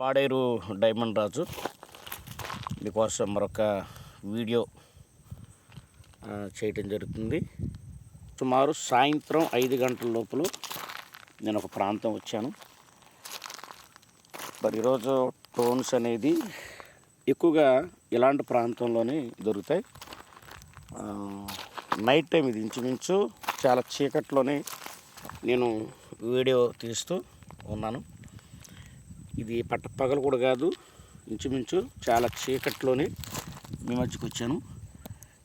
Paderu diamond రాజు. మీకోసం మరొక video చేయటం జరుగుతుంది. సుమారు సాయంత్రం ఐదు గంటల లోపల నేను ఒక ప్రాంతం వచ్చాను. మరి ఈరోజు టోన్స్ అనేది ఎక్కువగా ఇలాంటి ప్రాంతంలోనే దొరుకుతాయి. నైట్ టైం ఇది ఇంచుమించు చాలా చీకట్లోనే నేను వీడియో తీస్తూ ఉన్నాను. ఇది పట్టపగలు కూడా కాదు. ఇంచుమించు చాలా చీకట్లోనే మీ మధ్యకి వచ్చాను.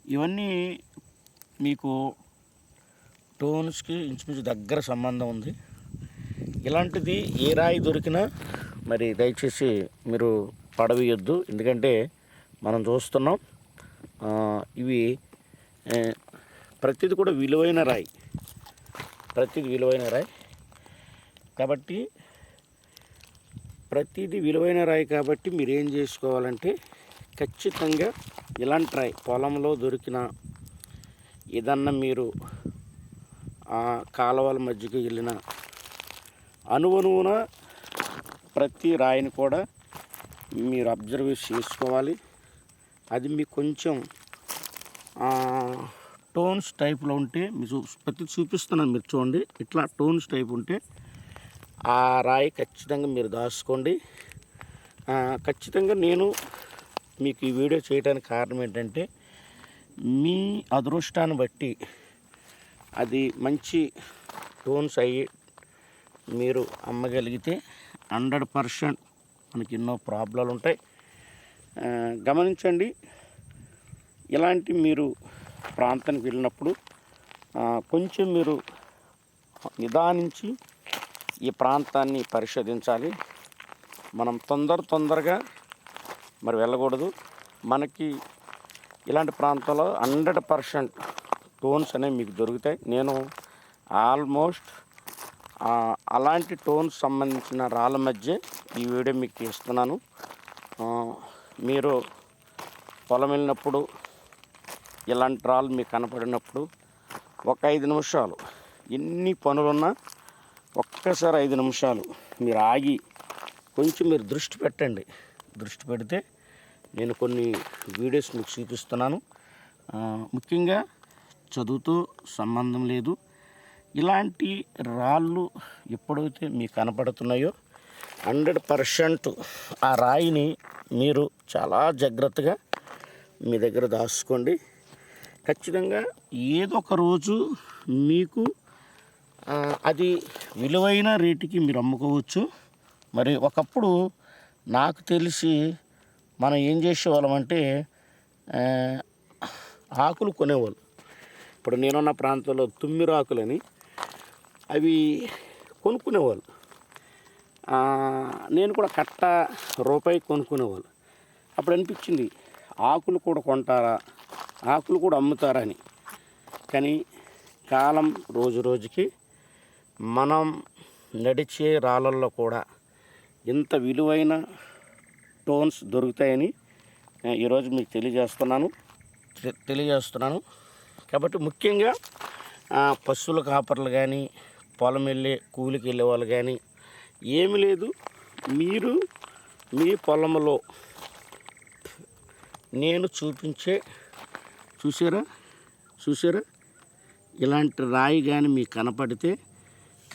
ఇవన్నీ మీకు టోన్స్కి ఇంచుమించు దగ్గర సంబంధం ఉంది. ఇలాంటిది ఏ రాయి దొరికినా మరి దయచేసి మీరు పడవేయొద్దు. ఎందుకంటే మనం చూస్తున్నాం ఇవి ప్రతిది కూడా విలువైన రాయి. ప్రతిది విలువైన రాయి. కాబట్టి ప్రతిదీ విలువైన రాయి కాబట్టి మీరు ఏం చేసుకోవాలంటే ఖచ్చితంగా ఇలాంటి రాయి పొలంలో దొరికిన ఏదన్నా మీరు ఆ కాలువల మధ్యకి వెళ్ళిన అనువనువున ప్రతి రాయిని కూడా మీరు అబ్జర్వ్ చేసుకోవాలి. అది మీకు కొంచెం టోన్స్ టైప్లో ఉంటే మీకు ప్రతి చూపిస్తున్నాను మీరు చూడండి. ఇట్లా టోన్స్ టైప్ ఉంటే ఆ రాయి ఖచ్చితంగా మీరు దాచుకోండి. ఖచ్చితంగా నేను మీకు ఈ వీడియో చేయడానికి కారణం ఏంటంటే మీ అదృష్టాన్ని బట్టి అది మంచి టోన్స్ అయ్యి మీరు అమ్మగలిగితే హండ్రెడ్ పర్సెంట్ మనకి ఎన్నో ప్రాబ్లాలు ఉంటాయి. గమనించండి ఇలాంటి మీరు ప్రాంతానికి వెళ్ళినప్పుడు కొంచెం మీరు నిదానించి ఈ ప్రాంతాన్ని పరిశోధించాలి. మనం తొందర తొందరగా మరి వెళ్ళకూడదు. మనకి ఇలాంటి ప్రాంతంలో హండ్రెడ్ పర్సెంట్ టోన్స్ అనేవి మీకు దొరుకుతాయి. నేను ఆల్మోస్ట్ అలాంటి టోన్స్ సంబంధించిన రాళ్ళ మధ్య ఈ వీడియో మీకు ఇస్తున్నాను. మీరు పొలం వెళ్ళినప్పుడు ఇలాంటి రాళ్ళు మీకు కనపడినప్పుడు ఒక ఐదు నిమిషాలు ఎన్ని పనులున్నా ఒక్కసారి ఐదు నిమిషాలు. మీరు ఆగి కొంచెం మీరు దృష్టి పెట్టండి. దృష్టి పెడితే నేను కొన్ని వీడియోస్ మీకు చూపిస్తున్నాను. ముఖ్యంగా చదువుతో సంబంధం లేదు. ఇలాంటి రాళ్ళు ఎప్పుడైతే మీకు కనపడుతున్నాయో హండ్రెడ్ పర్సెంట్ ఆ రాయిని మీరు చాలా జాగ్రత్తగా మీ దగ్గర దాచుకోండి. ఖచ్చితంగా ఏదో ఒక రోజు మీకు అది విలువైన రేటుకి మీరు అమ్ముకోవచ్చు. మరి ఒకప్పుడు నాకు తెలిసి మనం ఏం చేసేవాళ్ళం అంటే ఆకులు కొనేవాళ్ళు. ఇప్పుడు నేనున్న ప్రాంతంలో తుమ్మిరాకులని అవి కొనుక్కునేవాళ్ళు. నేను కూడా కట్ట రూపాయి కొనుక్కునేవాళ్ళు. అప్పుడు అనిపించింది ఆకులు కూడా కొంటారా ఆకులు కూడా అమ్ముతారా అని. కానీ కాలం రోజు రోజుకి మనం నడిచే రాళ్ళల్లో కూడా ఇంత విలువైన టోన్స్ దొరుకుతాయని ఈరోజు మీకు తెలియజేస్తున్నాను. తెలియజేస్తున్నాను. కాబట్టి ముఖ్యంగా పశువుల కాపర్లు కానీ పొలం వెళ్ళే కూలికి వెళ్ళే వాళ్ళు కానీ ఏమి లేదు. మీరు మీ పొలంలో నేను చూపించే చూసారా చూసారా ఇలాంటి రాయి కానీ మీకు కనపడితే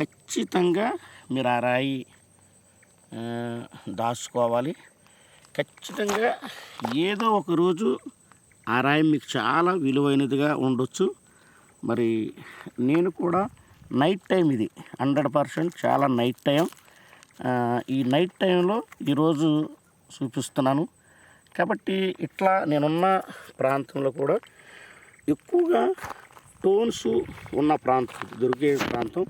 ఖచ్చితంగా మీరు ఆ రాయి దాచుకోవాలి. ఖచ్చితంగా ఏదో ఒక రోజు ఆ రాయి మీకు చాలా విలువైనదిగా ఉండొచ్చు. మరి నేను కూడా నైట్ టైం ఇది హండ్రెడ్ పర్సెంట్ చాలా నైట్ టైం. ఈ నైట్ టైంలో ఈరోజు చూపిస్తున్నాను. కాబట్టి ఇట్లా నేనున్న ప్రాంతంలో కూడా ఎక్కువగా టోన్స్ ఉన్న ప్రాంతం దొరికే ప్రాంతం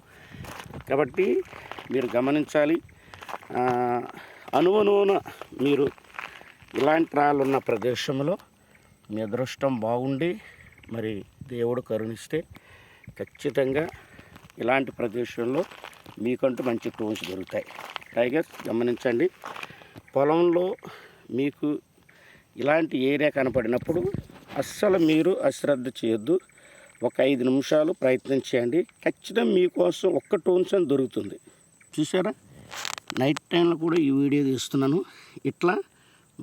కాబట్టి మీరు గమనించాలి. ఆ, అనువనువున మీరు ఇలాంటి రాళ్ళు ఉన్న ప్రదేశంలో మీ అదృష్టం బాగుండి మరి దేవుడు కరుణిస్తే ఖచ్చితంగా ఇలాంటి ప్రదేశంలో మీకంటూ మంచి టోన్స్ దొరుకుతాయి. టైగర్ గమనించండి. పొలంలో మీకు ఇలాంటి ఏరియా కనపడినప్పుడు అస్సలు మీరు అశ్రద్ధ చేయొద్దు. ఒక ఐదు నిమిషాలు ప్రయత్నం చేయండి. ఖచ్చితంగా మీకోసం ఒక్క టోన్స్ అని దొరుకుతుంది. చూసారా నైట్ టైంలో కూడా ఈ వీడియో తీస్తున్నాను. ఇట్లా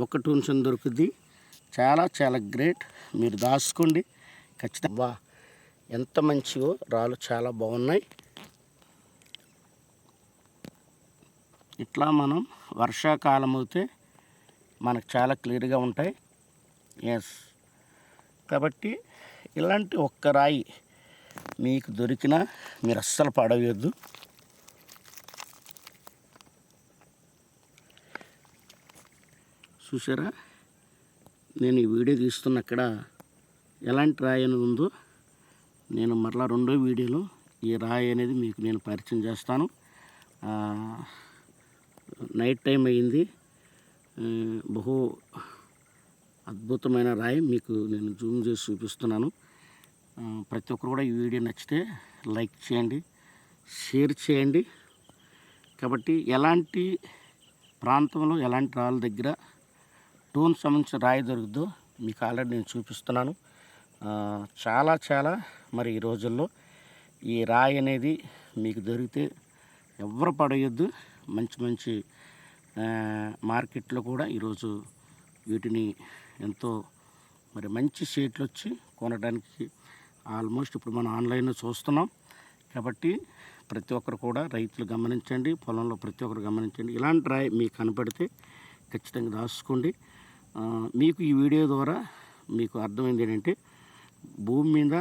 ఒక టోన్స్ అని దొరుకుద్ది. చాలా చాలా గ్రేట్. మీరు దాచుకోండి. ఖచ్చితంగా వా ఎంత మంచివో రాళ్ళు చాలా బాగున్నాయి. ఇట్లా మనం వర్షాకాలం అయితే మనకు చాలా క్లియర్గా ఉంటాయి. ఎస్ కాబట్టి ఇలాంటి ఒక్క రాయి మీకు దొరికినా మీరు అస్సలు పడవద్దు. చూసారా నేను ఈ వీడియో తీస్తున్న అక్కడ ఎలాంటి రాయి అనేది ఉందో నేను మరలా రెండో వీడియోలో ఈ రాయి అనేది మీకు నేను పరిచయం చేస్తాను. నైట్ టైం అయింది. బహు అద్భుతమైన రాయి మీకు నేను జూమ్ చేసి చూపిస్తున్నాను. ప్రతి ఒక్కరు కూడా ఈ వీడియో నచ్చితే లైక్ చేయండి షేర్ చేయండి. కాబట్టి ఎలాంటి ప్రాంతంలో ఎలాంటి రాళ్ళ దగ్గర టోన్ సంబంధించిన రాయి దొరుకుతుందో మీకు ఆల్రెడీ నేను చూపిస్తున్నాను. చాలా చాలా మరి ఈ రోజుల్లో ఈ రాయి అనేది మీకు దొరికితే ఎవరు పడేయొద్దు. మంచి మంచి మార్కెట్లో కూడా ఈరోజు వీటిని ఎంతో మరి మంచి షేట్లు వచ్చి కొనడానికి ఆల్మోస్ట్ ఇప్పుడు మనం ఆన్లైన్లో చూస్తున్నాం. కాబట్టి ప్రతి ఒక్కరు కూడా రైతులు గమనించండి పొలంలో ప్రతి ఒక్కరు గమనించండి. ఇలాంటి రాయి మీకు కనపడితే ఖచ్చితంగా దాచుకోండి. మీకు ఈ వీడియో ద్వారా మీకు అర్థమైంది ఏంటంటే భూమి మీద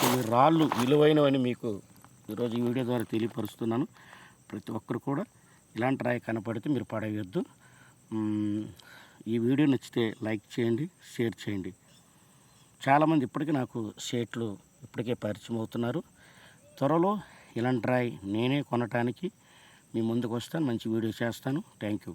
కొన్ని రాళ్ళు విలువైనవని మీకు ఈరోజు ఈ వీడియో ద్వారా తెలియపరుస్తున్నాను. ప్రతి ఒక్కరు కూడా ఇలాంటి రాయి కనపడితే మీరు పడవేయద్దు. ఈ వీడియో నచ్చితే లైక్ చేయండి షేర్ చేయండి. చాలామంది ఇప్పటికీ నాకు షేట్లు ఇప్పటికే పరిచయం అవుతున్నారు. త్వరలో ఇలాంటి రాయి నేనే కొనటానికి మీ ముందుకు వస్తాను మంచి వీడియో చేస్తాను. Thank you.